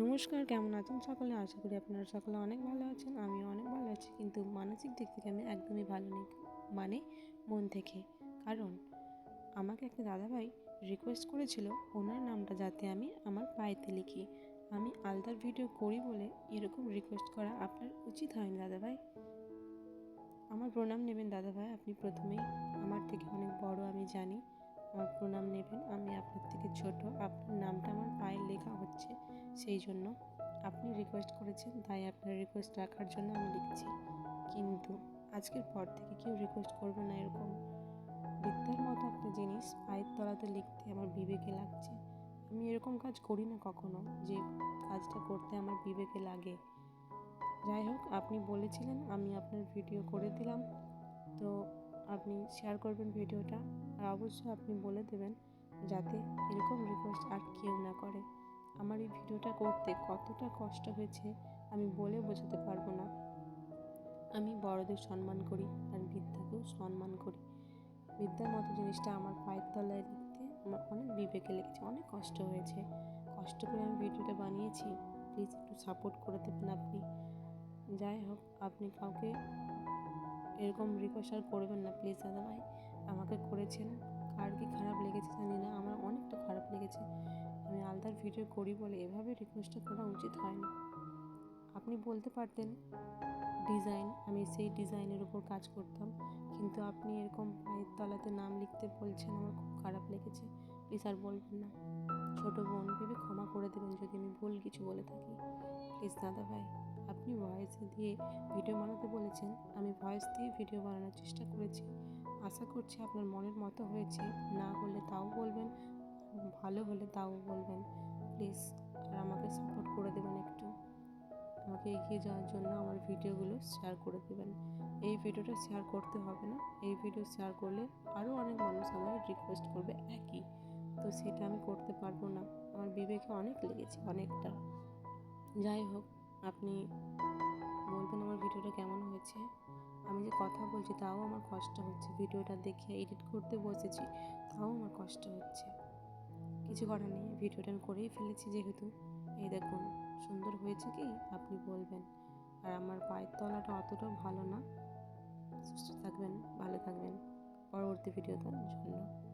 নমস্কার, কেমন আছেন সকলে? আশা করি আপনারা সকলে অনেক ভালো আছেন, আমিও অনেক ভালো আছি। কিন্তু মানসিক দিক থেকে আমি একদমই ভালো নেই মানে মন থেকে। কারণ আমাকে একটা দাদাভাই রিকোয়েস্ট করেছিল, ওনার নামটা যাতে আমি আমার পায়েতে লিখি। আমি আলদার ভিডিও করি বলে এরকম রিকোয়েস্ট করা আপনার উচিত হয়নি দাদাভাই? আমার প্রণাম নেবেন দাদাভাই, আপনি প্রথমেই আমার থেকে অনেক বড়, আমি জানি। আমার প্রণাম নেবেন, আমি আপনার থেকে ছোট, আপনার নামটা আমার পায়ে লেখা হচ্ছে। সেই জন্য আপনি রিকোয়েস্ট করেছেন, তাই আপনার রিকোয়েস্ট রাখার জন্য আমি লিখছি। কিন্তু আজকের পর থেকে কেউ রিকোয়েস্ট করবে না এরকম। বিদ্যার মতো একটা জিনিস পায়ের তলাতে লিখতে আমার বিবেকে লাগছে। আমি এরকম কাজ করি না কখনো যে কাজটা করতে আমার বিবেকে লাগে। যাই হোক, আপনি বলেছিলেন, আমি আপনার ভিডিও করে দিলাম। তো আপনি শেয়ার করবেন ভিডিওটা আর অবশ্যই আপনি বলে দেবেন, যাতে এরকম রিকোয়েস্ট আর কেউ না করে। আমার এই ভিডিওটা করতে কতটা কষ্ট হয়েছে আমি বলে বোঝাতে পারব না। আমি বড়দের সম্মান করি আর বিদ্যাকেও সম্মান করি। বিদ্যার মতো জিনিসটা আমার পায়ের তলায় লিখতে আমার অনেক বিবেকে লেগেছে, অনেক কষ্ট হয়েছে। কষ্ট করে আমি ভিডিওটা বানিয়েছি প্লিজ একটু সাপোর্ট করে দেবেন আপনি। যাই হোক, আপনি কাউকে এরকম রিকোয়েস্ট আর করবেন না প্লিজ দাদা ভাই আমাকে করেছেন, কার কি খারাপ ভিডিও করি বলে এভাবে রিকোয়েস্টটা করা উচিত হয় না আপনি বলতে পারতেন, ডিজাইন, আমি সেই ডিজাইনের উপর কাজ করতাম, কিন্তু আপনি এরকম পায়ের তলাতে নাম লিখতে বলছেন, আমার খুব খারাপ লেগেছে। প্লিজ আর বলবেন না। ছোটো বোন, ভেবে ক্ষমা করে দেবেন যদি আমি ভুল কিছু বলে থাকি। প্লিজ দাদা ভাই, আপনি ভয়েসে দিয়ে ভিডিও বানাতে বলেছেন, আমি ভয়েস দিয়ে ভিডিও বানানোর চেষ্টা করেছি। আশা করছি আপনার মনের মতো হয়েছে, না হলে তাও বলবেন ভালো হলে তাও বলবেন, প্লিজ, আর আমাকে সাপোর্ট করে দেবেন একটু। আমাকে এগিয়ে যাওয়ার জন্য আমার ভিডিওগুলো শেয়ার করে দেবেন। এই ভিডিওটা শেয়ার করতে হবে না। এই ভিডিও শেয়ার করলে আরও অনেক মানুষ আমাকে রিকোয়েস্ট করবে একই। তো সেটা আমি করতে পারব না। আমার বিবেকে অনেক লেগেছে, অনেকটা। যাই হোক, আপনি বলবেন আমার ভিডিওটা কেমন হয়েছে? আমি যে কথা বলছি তাও আমার কষ্ট হচ্ছে। ভিডিওটা দেখে এডিট করতে বসেছি, তাও আমার কষ্ট হচ্ছে। কিছু করার নেই। ভিডিওটা আমি করেই ফেলেছি যেহেতু। এই দেখুন, সুন্দর হয়েছে কি? আপনি বলবেন। আর আমার পায়ের তলাটা অতটাও ভালো না। সুস্থ থাকবেন, ভালো থাকবেন। পরবর্তী ভিডিওটার জন্য